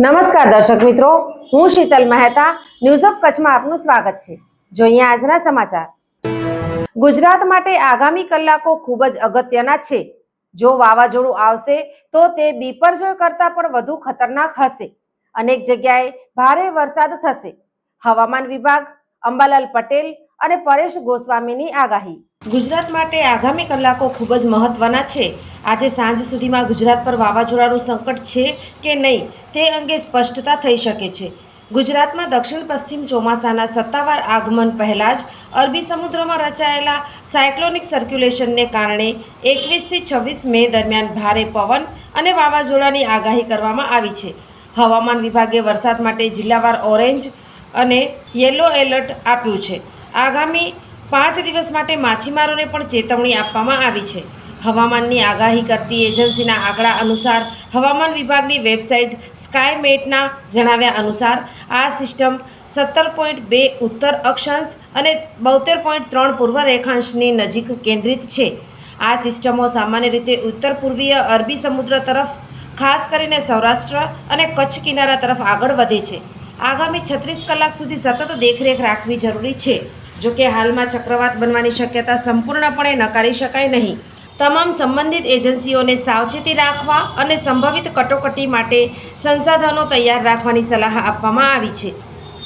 નમસ્કાર દર્શક મિત્રો, હું શીતલ મહેતા ન્યૂઝ ઓફ કચ્છમાં આપનું સ્વાગત છે. જોઈએ આજના સમાચાર. ગુજરાત માટે આગામી કલાકો ખૂબ જ અગત્યના છે. જો વાવાઝોડું આવશે, તો તે બીપરજોય કરતાં પણ વધુ ખતરનાક હશે. અનેક જગ્યાએ ભારે વરસાદ થશે. હવામાન વિભાગ, અંબાલાલ પટેલ અને પરેશ ગોસ્વામીની આગાહી. ગુજરાત માટે આગામી કલાકો ખૂબ જ મહત્વના છે. આજે સાંજ સુધીમાં ગુજરાત પર વાવાઝોડાનું સંકટ છે કે નહીં તે અંગે સ્પષ્ટતા થઈ શકે છે. ગુજરાતમાં દક્ષિણ પશ્ચિમ ચોમાસાના સત્તાવાર આગમન પહેલાં જ અરબી સમુદ્રમાં રચાયેલા સાયક્લોનિક સર્ક્યુલેશનને કારણે એકવીસથી છવ્વીસ મે દરમિયાન ભારે પવન અને વાવાઝોડાની આગાહી કરવામાં આવી છે. હવામાન વિભાગે વરસાદ માટે જિલ્લાવાર ઓરેન્જ અને યેલો એલર્ટ આપ્યું છે. આગામી પાંચ દિવસ માટે માછીમારોને પણ ચેતવણી આપવામાં આવી છે. હવામાનની આગાહી કરતી એજન્સીના આંકડા અનુસાર હવામાન વિભાગની વેબસાઇટ સ્કાયમેટના જણાવ્યા અનુસાર, આ સિસ્ટમ સત્તર પોઈન્ટ બે ઉત્તર અક્ષાંશ અને બોતેર પોઈન્ટ ત્રણ પૂર્વ રેખાંશની નજીક કેન્દ્રિત છે. આ સિસ્ટમો સામાન્ય રીતે ઉત્તર પૂર્વીય અરબી સમુદ્ર તરફ, ખાસ કરીને સૌરાષ્ટ્ર અને કચ્છ કિનારા તરફ આગળ વધે છે. આગામી છત્રીસ કલાક સુધી સતત દેખરેખ રાખવી જરૂરી છે. જો કે હાલમાં ચક્રવાત બનવાની શક્યતા સંપૂર્ણપણે નકારી શકાય નહીં. તમામ સંબંધિત એજન્સીઓને સાવચેતી રાખવા અને સંભવિત કટોકટી માટે સંસાધનો તૈયાર રાખવાની સલાહ આપવામાં આવી છે.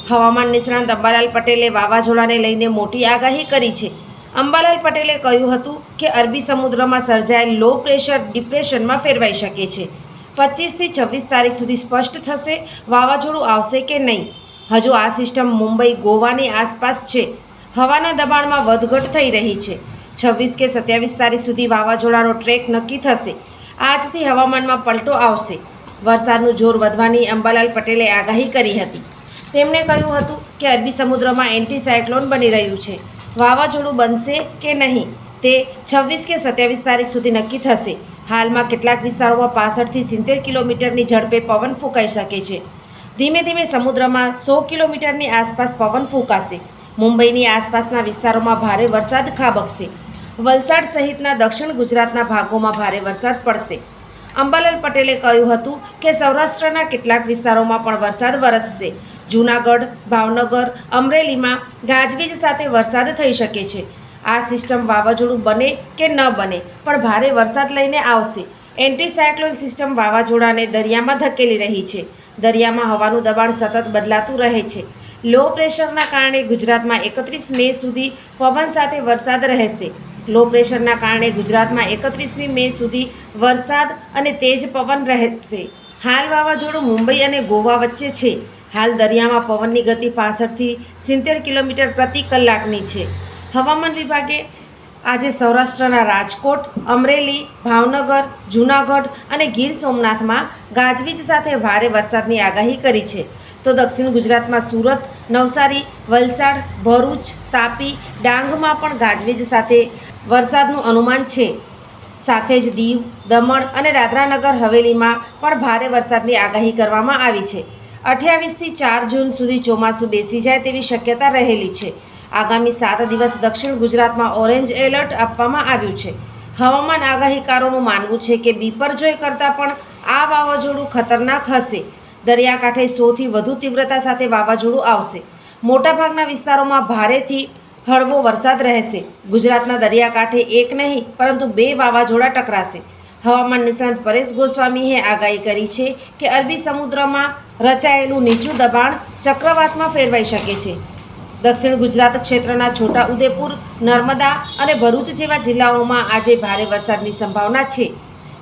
હવામાન નિષ્ણાંત અંબાલાલ પટેલે વાવાઝોડાને લઈને મોટી આગાહી કરી છે. અંબાલાલ પટેલે કહ્યું હતું કે, અરબી સમુદ્રમાં સર્જાયેલ લો પ્રેશર ડિપ્રેશનમાં ફેરવાઈ શકે છે. પચીસથી છવ્વીસ તારીખ સુધી સ્પષ્ટ થશે વાવાઝોડું આવશે કે નહીં. હજુ આ સિસ્ટમ મુંબઈ, ગોવાની આસપાસ છે. હવાના દબાણમાં વધઘટ થઈ રહી છે. છવ્વીસ કે સત્યાવીસ તારીખ સુધી વાવાઝોડાનો ટ્રેક નક્કી થશે. આજથી હવામાનમાં પલટો આવશે. વરસાદનું જોર વધવાની અંબાલાલ પટેલે આગાહી કરી હતી. તેમણે કહ્યું હતું કે અરબી સમુદ્રમાં એન્ટી સાયક્લોન બની રહ્યું છે. વાવાઝોડું બનશે કે નહીં તે છવ્વીસ કે સત્યાવીસ તારીખ સુધી નક્કી થશે. હાલમાં કેટલાક વિસ્તારોમાં પાસઠથી સિત્તેર કિલોમીટરની ઝડપે પવન ફૂંકાઈ શકે છે. ધીમે ધીમે સમુદ્રમાં સો કિલોમીટરની આસપાસ પવન ફૂંકાશે. મુંબઈની આસપાસના વિસ્તારોમાં ભારે વરસાદ ખાબકશે. વલસાડ સહિતના દક્ષિણ ગુજરાતના ભાગોમાં ભારે વરસાદ પડશે. અંબાલાલ પટેલે કહ્યું હતું કે સૌરાષ્ટ્રના કેટલાક વિસ્તારોમાં પણ વરસાદ વરસશે. જૂનાગઢ, ભાવનગર, અમરેલીમાં ગાજવીજ સાથે વરસાદ થઈ શકે છે. આ સિસ્ટમ વાવાઝોડું બને કે ન બને પણ ભારે વરસાદ લઈને આવશે. એન્ટીસાયક્લોન સિસ્ટમ વાવાઝોડાને દરિયામાં ધકેલી રહી છે. દરિયામાં હવાનું દબાણ સતત બદલાતું રહે છે. લો પ્રેશરના કારણે ગુજરાતમાં એકત્રીસ મે સુધી પવન સાથે વરસાદ રહેશે. લો પ્રેશરના કારણે ગુજરાતમાં એકત્રીસમી મે સુધી વરસાદ અને તેજ પવન રહેશે. હાલ વાવાઝોડું મુંબઈ અને ગોવા વચ્ચે છે. હાલ દરિયામાં પવનની ગતિ પાસઠથી સિત્તેર કિલોમીટર પ્રતિ કલાકની છે. હવામાન વિભાગે આજે સૌરાષ્ટ્રના રાજકોટ, અમરેલી, ભાવનગર, જૂનાગઢ અને ગીર સોમનાથમાં ગાજવીજ સાથે ભારે વરસાદની આગાહી કરી છે. તો દક્ષિણ ગુજરાતમાં સુરત, નવસારી, વલસાડ, ભરૂચ, તાપી, ડાંગમાં પણ ગાજવીજ સાથે વરસાદનું અનુમાન છે. સાથે જ દીવ, દમણ અને દાદરાનગર હવેલીમાં પણ ભારે વરસાદની આગાહી કરવામાં આવી છે. અઠ્યાવીસથી ચાર જૂન સુધી ચોમાસું બેસી જાય તેવી શક્યતા રહેલી છે. આગામી સાત દિવસ દક્ષિણ ગુજરાતમાં ઓરેન્જ એલર્ટ આપવામાં આવ્યું છે. હવામાન આગાહીકારોનું માનવું છે કે બીપરજોય કરતાં પણ આ વાવાઝોડું ખતરનાક હશે. દરિયાકાંઠે સોથી વધુ તીવ્રતા સાથે વાવાઝોડું આવશે. મોટાભાગના વિસ્તારોમાં ભારેથી હળવો વરસાદ રહેશે. ગુજરાતના દરિયાકાંઠે એક નહીં, પરંતુ બે વાવાઝોડા ટકરાશે. હવામાન નિષ્ણાંત પરેશ ગોસ્વામીએ આગાહી કરી છે કે અરબી સમુદ્રમાં રચાયેલું નીચું દબાણ ચક્રવાતમાં ફેરવાઈ શકે છે. દક્ષિણ ગુજરાત ક્ષેત્રના છોટા ઉદેપુર નર્મદા અને ભરૂચ જેવા જિલ્લાઓમાં આજે ભારે વરસાદની સંભાવના છે.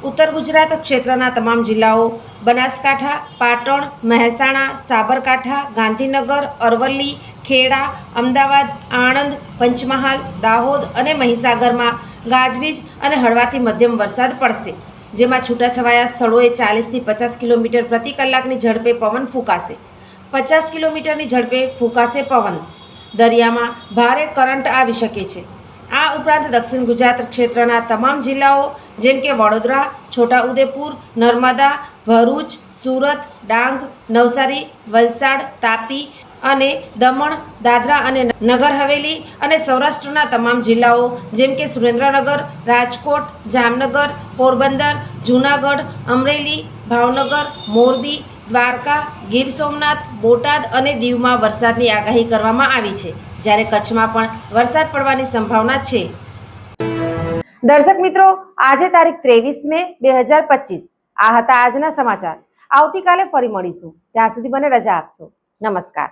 ઉત્તર ગુજરાત ક્ષેત્રના તમામ જિલ્લાઓ બનાસકાંઠા, પાટણ, મહેસાણા, સાબરકાંઠા, ગાંધીનગર, અરવલ્લી, ખેડા, અમદાવાદ, આણંદ, પંચમહાલ, દાહોદ અને મહીસાગરમાં ગાજવીજ અને હળવાથી મધ્યમ વરસાદ પડશે, જેમાં છૂટાછવાયા સ્થળોએ ચાલીસથી પચાસ કિલોમીટર પ્રતિ કલાકની ઝડપે પવન ફૂંકાશે. પચાસ કિલોમીટરની ઝડપે ફૂંકાશે પવન. દરિયામાં ભારે કરંટ આવી શકે છે. આ ઉપરાંત દક્ષિણ ગુજરાત ક્ષેત્રના તમામ જિલ્લાઓ, જેમ કે વડોદરા, છોટાઉદેપુર, નર્મદા, ભરૂચ, સુરત, ડાંગ, નવસારી, વલસાડ, તાપી અને દમણ, દાદરા અને નગર હવેલી અને સૌરાષ્ટ્રના તમામ જિલ્લાઓ, જેમ કે સુરેન્દ્રનગર, રાજકોટ, જામનગર, પોરબંદર, જૂનાગઢ, અમરેલી, ભાવનગર, મોરબી દ્વારકા, ગીર સોમનાથ, બોટાદ અને દીવમાં વરસાદની આગાહી કરવામાં આવી છે, જ્યારે કચ્છમાં પણ વરસાદ પડવાની સંભાવના છે. દર્શક મિત્રો, આજે તારીખ ત્રેવીસ મે બે હજાર પચીસ. આ હતા આજના સમાચાર. આવતીકાલે ફરી મળીશું. ત્યાં સુધી મને રજા આપશો. નમસ્કાર.